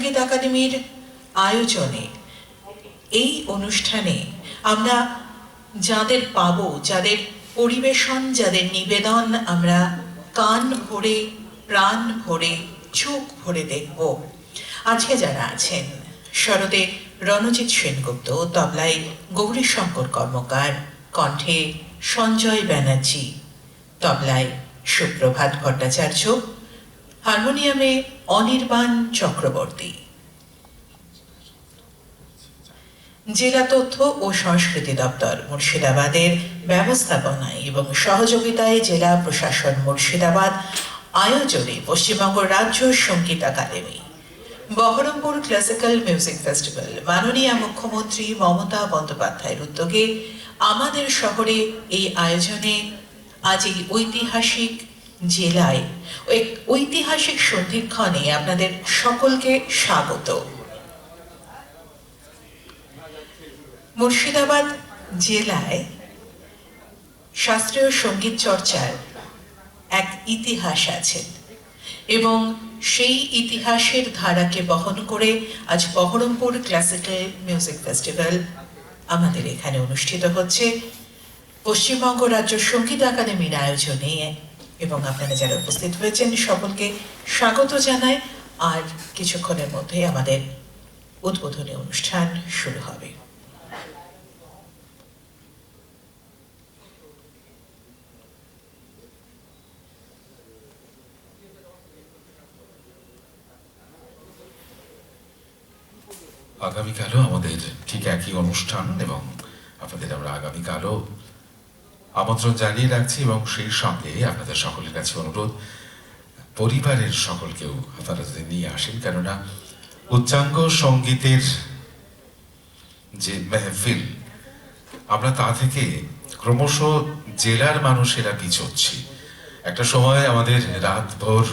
সংগীত একাডেমির আয়োজনে এই অনুষ্ঠানে আমরা যাদের পাবো, যাদের পরিবেশন, যাদের নিবেদন আমরা কান ভরে, প্রাণ ভরে, চোখ ভরে দেখব। আজকে যারা আছেন শরদে রণজিৎ সেনগুপ্ত, তবলায় গৌরীশঙ্কর কর্মকার, কণ্ঠে সঞ্জয় ব্যানার্জি, তবলায় সুপ্রভাত ভট্টাচার্য হারমোনিয়ামে অনির্বাণ চক্রবর্তী। জেলা তথ্য ও সংস্কৃতি দপ্তর, মুর্শিদাবাদের ব্যবস্থাপনায় এবং সহযোগিতায় জেলা প্রশাসন মুর্শিদাবাদ আয়োজনে পশ্চিমবঙ্গ রাজ্য সংগীত academy, Baharampur classical music festival, মাননীয় মুখ্যমন্ত্রী মমতা বন্দ্যোপাধ্যায়ের উদ্যোগে আমাদের শহরে এই আয়োজনে আজ এই ঐতিহাসিক জেলায় ঐতিহাসিক সন্ধিক্ষণে আপনাদের সকলকে স্বাগত। মুর্শিদাবাদ জেলায় শাস্ত্রীয় সংগীত চর্চার এক ইতিহাস আছে এবং সেই ইতিহাসের ধারাকে বহন করে আজ বহরমপুর ক্লাসিক্যাল মিউজিক ফেস্টিভ্যাল আমাদের এখানে অনুষ্ঠিত হচ্ছে। পশ্চিমবঙ্গ রাজ্য সংগীত একাডেমির আয়োজনে এবং আপনারা যারা উপস্থিত হয়েছেন সকলকে স্বাগত জানাই। আর কিছুক্ষণের মধ্যে আমাদের উদ্বোধনী অনুষ্ঠান শুরু হবে। আগামীকালও আমাদের ঠিক একই অনুষ্ঠান এবং আপনাদের আমরা আগামীকালও আমন্ত্রণ জানিয়ে রাখছি এবং সেই সঙ্গে আপনাদের সকলের কাছে অনুরোধ, পরিবারের সকলকেও আপনারা যদি নিয়ে আসেন, কেননা উচ্চাঙ্গ সঙ্গীতের যে মেহফিল, আমরা তা থেকে ক্রমশ জেলার মানুষেরা পিছোচ্ছি। একটা সময় আমাদের রাতভর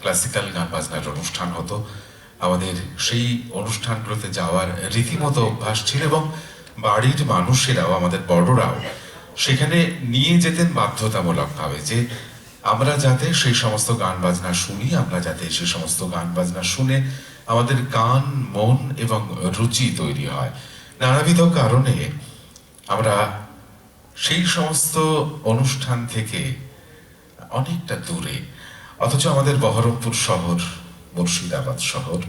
ক্লাসিক্যাল গান বাজনার অনুষ্ঠান হতো। আমাদের সেই অনুষ্ঠানগুলোতে যাওয়ার রীতিমতো অভ্যাস ছিল এবং বাড়ির মানুষেরাও, আমাদের বড়রাও সেখানে নিয়ে যেতেন বাধ্যতামূলকভাবে যে আমরা যাতে সেই সমস্ত গান বাজনা শুনি, আমরা যাতে সেই সমস্ত গান বাজনা শুনে আমাদের গান, মন এবং রুচি তৈরি হয়। নানাবিধ কারণে আমরা সেই সমস্ত অনুষ্ঠান থেকে অনেকটা দূরে, অথচ আমাদের বহরমপুর শহর, মুর্শিদাবাদ শহর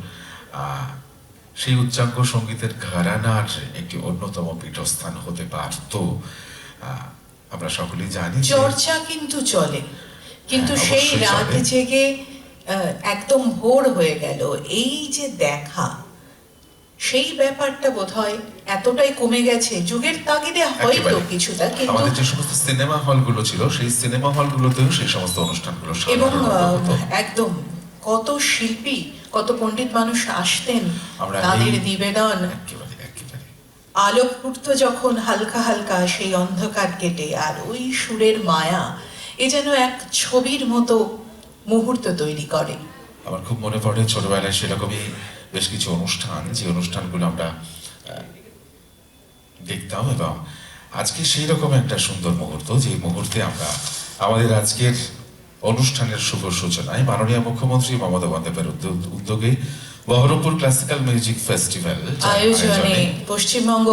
সেই উচ্চাঙ্গ সঙ্গীতের ঘরানার একটি অন্যতম পীঠস্থান হতে পারত। আমরা সকলেই জানি চর্চা কিন্তু চলে। কিন্তু হ্যাঁ, সেই রাত জেগে একদম ভোর হয়ে গেল। এই যে দেখা সেই ব্যাপারটা বোধহয় এতটাই কমে গেছে। যুগের তাগিদে হয়তো কিছুটা কিন্তু আমাদের যে সমস্ত সিনেমা হলগুলো ছিল সেই সিনেমা হলগুলোতেও সেই সমস্ত অনুষ্ঠানগুলো এবং একদম কত শিল্পী কত পণ্ডিত মানুষ আসতেন তাদের নিবেদন। আলো ফুটতো যখন হালকা হালকা সেই অন্ধকার কেটে, আর ওই সুরের মায়া এ যেন এক ছবির মতো মুহূর্ত তৈরি করে। আমার খুব মনে পড়ে ছোটবেলায় সেরকমই বেশ কিছু অনুষ্ঠান, যে অনুষ্ঠানগুলো আমরা দেখতাম এবং আজকে সেই রকম একটা সুন্দর মুহূর্ত, যে মুহূর্তে আমরা আমাদের আজকের অনুষ্ঠানের শুভ সূচনায় মাননীয় মুখ্যমন্ত্রী মমতা বন্দ্যোপাধ্যায়ের উদ্যোগে বহরমপুর ক্লাসিক্যাল মিউজিক ফেস্টিভ্যাল আয়োজনে পশ্চিমবঙ্গ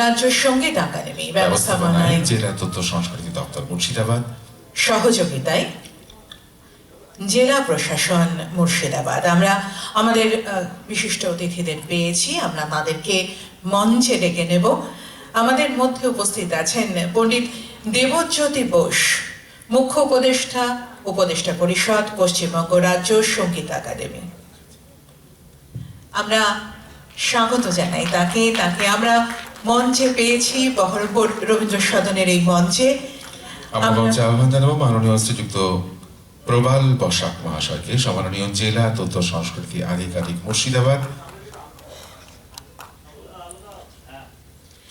রাজ্য সংগীত একাডেমি ব্যবস্থাপনায় জেলা তথ্য সংস্কৃতি দপ্তর মুর্শিদাবাদ। সহযোগিতায় জেলা প্রশাসন মুর্শিদাবাদ। আমরা আমাদের বিশিষ্ট অতিথিদের পেয়েছি আমরা তাদেরকে মঞ্চে ডেকে নেব। আমাদের মধ্যে উপস্থিত আছেন পণ্ডিত দেবজ্যোতি বোস মুখ্য উপদেষ্টা উপদেষ্টা পরিষদ পশ্চিমবঙ্গ রাজ্য সংগীত একাডেমি। আমরা স্বাগত জানাই তাকে। তাকে আমরা মঞ্চে পেয়েছি বহরমপুর রবীন্দ্র সদনের এই মঞ্চে। আমরা মঞ্চে আহ্বান জানাব মাননীয় শ্রীযুক্ত প্রবাল বসাক মহাশয়কে সম্মাননীয় জেলা তথ্য সংস্কৃতি আধিকারিক মুর্শিদাবাদ।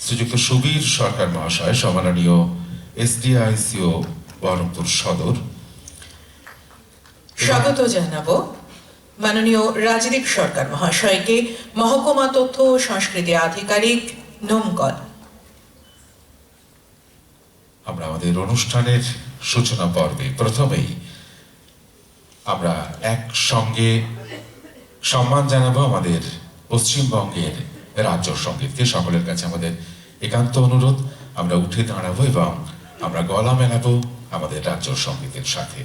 শ্রীযুক্ত সুবীর সরকার মহাশয় সম্মাননীয় এসডিআইসিও বহরমপুর সদর। স্বাগত জানাব। মাননীয় রাজদীপ সরকার মহাশয়কে মহকুমা তথ্য ও সংস্কৃতি আধিকারিক নোমকল। আমরা আমাদের অনুষ্ঠানের সূচনা পর্বে প্রথমেই আমরা একসঙ্গে সম্মান জানাব আমাদের পশ্চিমবঙ্গের রাজ্য সঙ্গীতকে সকলের কাছে আমাদের একান্ত অনুরোধ, আমরা উঠে দাঁড়াবো এবং আমরা গলা মেলাবো আমাদের রাজ্য সঙ্গীতের সাথে।